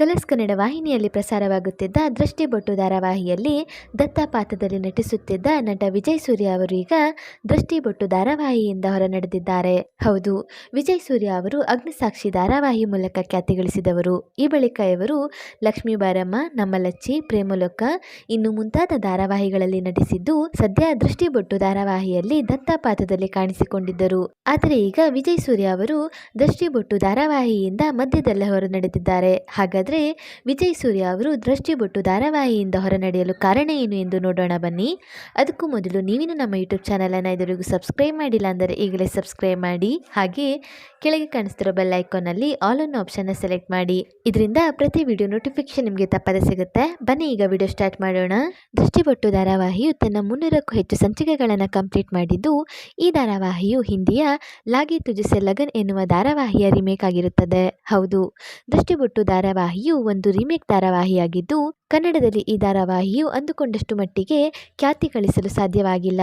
Colours Kannada ವಾಹಿನಿಯಲ್ಲಿ ಪ್ರಸಾರವಾಗುತ್ತಿದ್ದ ದೃಷ್ಟಿಬೊಟ್ಟು ಧಾರಾವಾಹಿಯಲ್ಲಿ ದತ್ತಪಾತ್ರದಲ್ಲಿ ನಟಿಸುತ್ತಿದ್ದ ನಟ ವಿಜಯ್ ಸೂರ್ಯ ಅವರು ಈಗ ದೃಷ್ಟಿಬೊಟ್ಟು ಧಾರಾವಾಹಿಯಿಂದ ಹೊರನಡೆದಿದ್ದಾರೆ. ಹೌದು, ವಿಜಯ್ ಸೂರ್ಯ ಅವರು ಅಗ್ನಿಸಾಕ್ಷಿ ಧಾರಾವಾಹಿ ಮೂಲಕ ಖ್ಯಾತಿ ಗಳಿಸಿದವರು. ಈ ಬಳಿಕ ಇವರು ಲಕ್ಷ್ಮೀ ಬಾರಮ್ಮ, ನಮ್ಮಲಚ್ಚಿ, ಪ್ರೇಮಲೋಕ ಇನ್ನು ಮುಂತಾದ ಧಾರಾವಾಹಿಗಳಲ್ಲಿ ನಟಿಸಿದ್ದು ಸದ್ಯ ದೃಷ್ಟಿಬೊಟ್ಟು ಧಾರಾವಾಹಿಯಲ್ಲಿ ದತ್ತ ಪಾತ್ರದಲ್ಲಿ ಕಾಣಿಸಿಕೊಂಡಿದ್ದರು. ಆದರೆ ಈಗ ವಿಜಯ್ ಸೂರ್ಯ ಅವರು ದೃಷ್ಟಿಬೊಟ್ಟು ಧಾರಾವಾಹಿಯಿಂದ ಮಧ್ಯದಲ್ಲೇ ಹೊರನಡೆದಿದ್ದಾರೆ. ಹಾಗಾದರೆ ವಿಜಯ್ ಸೂರ್ಯ ಅವರು ದೃಷ್ಟಿಬೊಟ್ಟು ಧಾರಾವಾಹಿಯಿಂದ ಹೊರನಡೆಯಲು ಕಾರಣ ಏನು ಎಂದು ನೋಡೋಣ ಬನ್ನಿ. ಅದಕ್ಕೂ ಮೊದಲು ನೀವಿನ್ನು ನಮ್ಮ ಯೂಟ್ಯೂಬ್ ಚಾನಲನ್ನು ಇದುವರೆಗೂ ಸಬ್ಸ್ಕ್ರೈಬ್ ಮಾಡಿಲ್ಲ ಅಂದರೆ ಈಗಲೇ ಸಬ್ಸ್ಕ್ರೈಬ್ ಮಾಡಿ. ಹಾಗೆ ಕೆಳಗೆ ಕಾಣಿಸ್ತಿರೋ ಬೆಲ್ ಐಕಾನಲ್ಲಿ ಆಲ್ ಅನ್ನು ಆಪ್ಷನ್ನ ಸೆಲೆಕ್ಟ್ ಮಾಡಿ. ಇದರಿಂದ ಪ್ರತಿ ವಿಡಿಯೋ ನೋಟಿಫಿಕೇಶನ್ ನಿಮಗೆ ತಪ್ಪದೆ ಸಿಗುತ್ತೆ. ಬನ್ನಿ, ಈಗ ವಿಡಿಯೋ ಸ್ಟಾರ್ಟ್ ಮಾಡೋಣ. ದೃಷ್ಟಿಬೊಟ್ಟು ಧಾರಾವಾಹಿಯು ತನ್ನ ಮುನ್ನೂರಕ್ಕೂ ಹೆಚ್ಚು ಸಂಚಿಕೆಗಳನ್ನು ಕಂಪ್ಲೀಟ್ ಮಾಡಿದ್ದು, ಈ ಧಾರಾವಾಹಿಯು ಹಿಂದಿಯ ಲಾಗಿ ತುಜಿಸೆ ಲಗನ್ ಎನ್ನುವ ಧಾರಾವಾಹಿಯ ರಿಮೇಕ್ ಆಗಿರುತ್ತದೆ. ಹೌದು, ದೃಷ್ಟಿಬೊಟ್ಟು ಧಾರಾವಾಹಿಯು ಒಂದು ರಿಮೇಕ್ ಧಾರಾವಾಹಿಯಾಗಿದ್ದು, ಕನ್ನಡದಲ್ಲಿ ಈ ಧಾರಾವಾಹಿಯು ಅಂದುಕೊಂಡಷ್ಟು ಮಟ್ಟಿಗೆ ಖ್ಯಾತಿ ಗಳಿಸಲು ಸಾಧ್ಯವಾಗಿಲ್ಲ.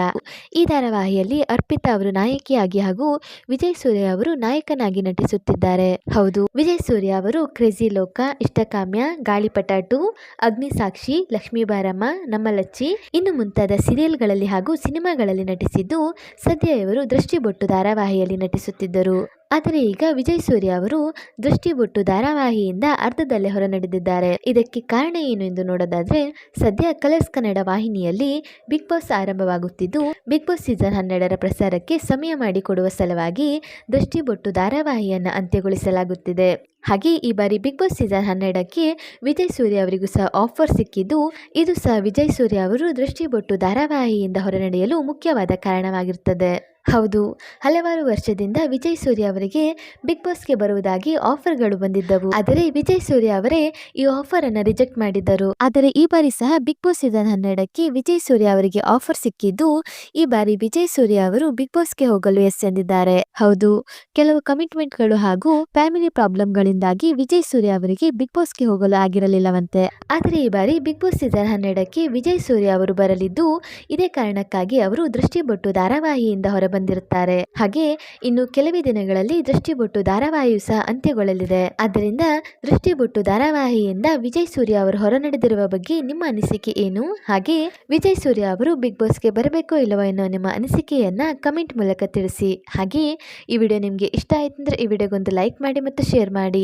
ಈ ಧಾರಾವಾಹಿಯಲ್ಲಿ ಅರ್ಪಿತಾ ಅವರು ನಾಯಕಿಯಾಗಿ ಹಾಗೂ ವಿಜಯ್ ಸೂರ್ಯ ಅವರು ನಾಯಕನಾಗಿ ನಟಿಸುತ್ತಿದ್ದಾರೆ. ಹೌದು, ವಿಜಯ್ ಸೂರ್ಯ ಅವರು ಕ್ರೇಜಿ ಲೋಕ, ಇಷ್ಟಕಾಮ್ಯ ಗಾಳಿಪಟಾಟು ಅಗ್ನಿಸಾಕ್ಷಿ, ಲಕ್ಷ್ಮೀ ಬಾರಮ್ಮ, ನಮ್ಮಲಚ್ಚಿ, ಇನ್ನು ಮುಂತಾದ ಸೀರಿಯಲ್ಗಳಲ್ಲಿ ಹಾಗೂ ಸಿನಿಮಾಗಳಲ್ಲಿ ನಟಿಸಿದ್ದು, ಸದ್ಯ ಇವರು ದೃಷ್ಟಿಬೊಟ್ಟು ಧಾರಾವಾಹಿಯಲ್ಲಿ ನಟಿಸುತ್ತಿದ್ದರು. ಆದರೆ ಈಗ ವಿಜಯ್ ಸೂರ್ಯ ಅವರು ದೃಷ್ಟಿಬೊಟ್ಟು ಧಾರಾವಾಹಿಯಿಂದ ಅರ್ಧದಲ್ಲೇ ಹೊರನಡೆದಿದ್ದಾರೆ. ಇದಕ್ಕೆ ಕಾರಣ ಏನು ಎಂದು ನೋಡೋದಾದ್ರೆ, ಸದ್ಯ ಕಲರ್ಸ್ ಕನ್ನಡ ವಾಹಿನಿಯಲ್ಲಿ ಬಿಗ್ ಬಾಸ್ ಆರಂಭವಾಗುತ್ತಿದ್ದು, ಬಿಗ್ ಬಾಸ್ ಸೀಸನ್ ಹನ್ನೆರಡರ ಪ್ರಸಾರಕ್ಕೆ ಸಮಯ ಮಾಡಿಕೊಡುವ ಸಲುವಾಗಿ ದೃಷ್ಟಿಬೊಟ್ಟು ಧಾರಾವಾಹಿಯನ್ನು ಅಂತ್ಯಗೊಳಿಸಲಾಗುತ್ತಿದೆ. ಹಾಗೆ ಈ ಬಾರಿ ಬಿಗ್ ಬಾಸ್ ಸೀಸನ್ ಹನ್ನೆರಡಕ್ಕೆ ವಿಜಯ್ ಸೂರ್ಯ ಅವರಿಗೂ ಸಹ ಆಫರ್ ಸಿಕ್ಕಿದ್ದು, ಇದು ಸಹ ವಿಜಯ್ ಸೂರ್ಯ ಅವರು ದೃಷ್ಟಿಬೊಟ್ಟು ಧಾರಾವಾಹಿಯಿಂದ ಹೊರನಡೆಯಲು ಮುಖ್ಯವಾದ ಕಾರಣವಾಗಿರುತ್ತದೆ. ಹೌದು, ಹಲವಾರು ವರ್ಷದಿಂದ ವಿಜಯ್ ಸೂರ್ಯ ಅವರಿಗೆ ಬಿಗ್ ಬಾಸ್ಗೆ ಬರುವುದಾಗಿ ಆಫರ್ಗಳು ಬಂದಿದ್ದವು. ಆದರೆ ವಿಜಯ್ ಸೂರ್ಯ ಅವರೇ ಈ ಆಫರ್ ಅನ್ನು ರಿಜೆಕ್ಟ್ ಮಾಡಿದ್ದರು. ಆದರೆ ಈ ಬಾರಿ ಸಹ ಬಿಗ್ ಬಾಸ್ ಸೀಸನ್ ಹನ್ನೆರಡಕ್ಕೆ ವಿಜಯ್ ಸೂರ್ಯ ಅವರಿಗೆ ಆಫರ್ ಸಿಕ್ಕಿದ್ದು, ಈ ಬಾರಿ ವಿಜಯ್ ಸೂರ್ಯ ಅವರು ಬಿಗ್ ಬಾಸ್ಗೆ ಹೋಗಲು ಎಸ್ ಎಂದಿದ್ದಾರೆ. ಹೌದು, ಕೆಲವು ಕಮಿಟ್ಮೆಂಟ್ಗಳು ಹಾಗೂ ಫ್ಯಾಮಿಲಿ ಪ್ರಾಬ್ಲಮ್ಗಳಿಂದಾಗಿ ವಿಜಯ್ ಸೂರ್ಯ ಅವರಿಗೆ ಬಿಗ್ ಬಾಸ್ಗೆ ಹೋಗಲು ಆಗಿರಲಿಲ್ಲವಂತೆ. ಆದರೆ ಈ ಬಾರಿ ಬಿಗ್ ಬಾಸ್ ಸೀಸನ್ ಹನ್ನೆರಡಕ್ಕೆ ವಿಜಯ್ ಸೂರ್ಯ ಅವರು ಬರಲಿದ್ದು, ಇದೇ ಕಾರಣಕ್ಕಾಗಿ ಅವರು ದೃಷ್ಟಿಬೊಟ್ಟು ಧಾರಾವಾಹಿಯಿಂದ ಹೊರಬಂದಿರುತ್ತಾರೆ. ಹಾಗೆ ಇನ್ನು ಕೆಲವೇ ದಿನಗಳಲ್ಲಿ ದೃಷ್ಟಿಬೊಟ್ಟು ಧಾರಾವಾಹಿಯು ಸಹ ಅಂತ್ಯಗೊಳ್ಳಲಿದೆ. ಆದ್ದರಿಂದ ದೃಷ್ಟಿಬೊಟ್ಟು ಧಾರಾವಾಹಿಯಿಂದ ವಿಜಯ್ ಸೂರ್ಯ ಅವರು ಹೊರನಡೆದಿರುವ ಬಗ್ಗೆ ನಿಮ್ಮ ಅನಿಸಿಕೆ ಏನು? ಹಾಗೆ ವಿಜಯ್ ಸೂರ್ಯ ಅವರು ಬಿಗ್ ಬಾಸ್ಗೆ ಬರಬೇಕೋ ಇಲ್ಲವೋ ಎನ್ನುವ ನಿಮ್ಮ ಅನಿಸಿಕೆಯನ್ನ ಕಮೆಂಟ್ ಮೂಲಕ ತಿಳಿಸಿ. ಹಾಗೆ ಈ ವಿಡಿಯೋ ನಿಮಗೆ ಇಷ್ಟ ಆಯ್ತಂದ್ರೆ ಅಂದರೆ ಈ ವಿಡಿಯೋಗೊಂದು ಲೈಕ್ ಮಾಡಿ ಮತ್ತು ಶೇರ್ ಮಾಡಿ.